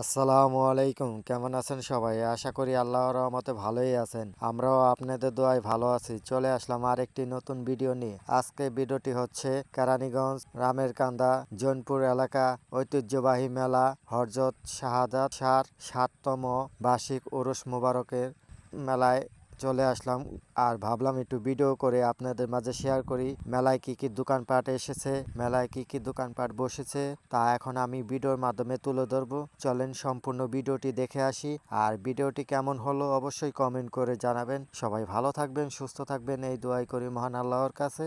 আসসালামু আলাইকুম। কেমন আছেন সবাই? আশা করি আল্লাহর রহমতে ভালোই আছেন। আমরাও আপনাদের দোয়ায় ভালো আছি। চলে আসলাম আর একটি নতুন ভিডিও নিয়ে। আজকে ভিডিওটি হচ্ছে কেরানীগঞ্জ রামের কান্দা জৈনপুর এলাকা ঐতিহ্যবাহী মেলা হরজত শাহাদাত সার সাততম বার্ষিক ওরস মুবারকের মেলায় চলে আসলাম আর ভাবলাম একটু ভিডিও করে আপনাদের মাঝে শেয়ার করি। মেলায় কি কি দোকানপাট এসেছে? মেলায় কি কি দোকানপাট বসেছে? তা এখন আমি ভিডিওর মাধ্যমে তুলে ধরবো। চলেন সম্পূর্ণ ভিডিওটি দেখে আসি। আর ভিডিওটি কেমন হলো অবশ্যই কমেন্ট করে জানাবেন। সবাই ভালো থাকবেন, সুস্থ থাকবেন। এই দোয়াই করি মহান আল্লাহর কাছে।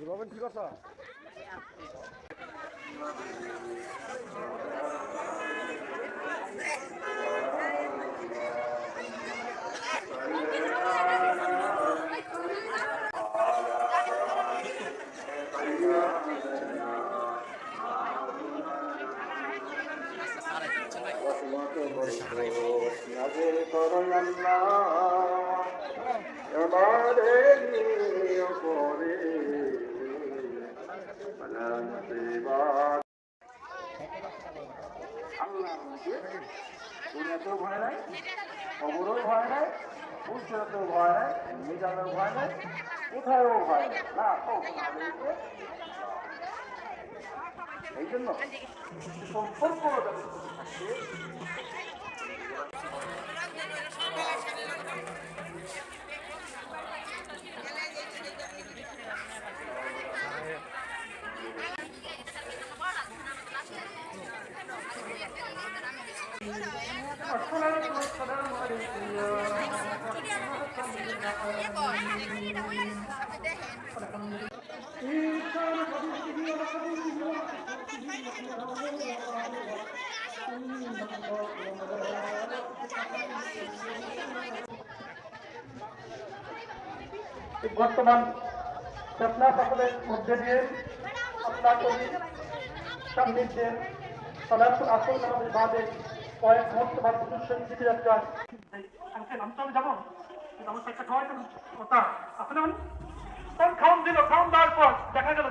রবেন ঠিক আছে নাজিল করুন আল্লাহ আমাদের নিয়ে করে দুনিয়াতেও ভয় নাই, কবরেও ভয় নাই পুরুষেরতেও ভয় নাই মিজানেও ভয় নাই, কোথায়ও ভয় না এই জন্য সম্পর্ক বর্তমান চেতনা সকলের মধ্যে দিয়ে আপনার কবি সান্নিধ্যে সদার্থ আসল আমাদের বাদে তো আমি যাব। আমার মানে? দেওয়ার দেখা গেল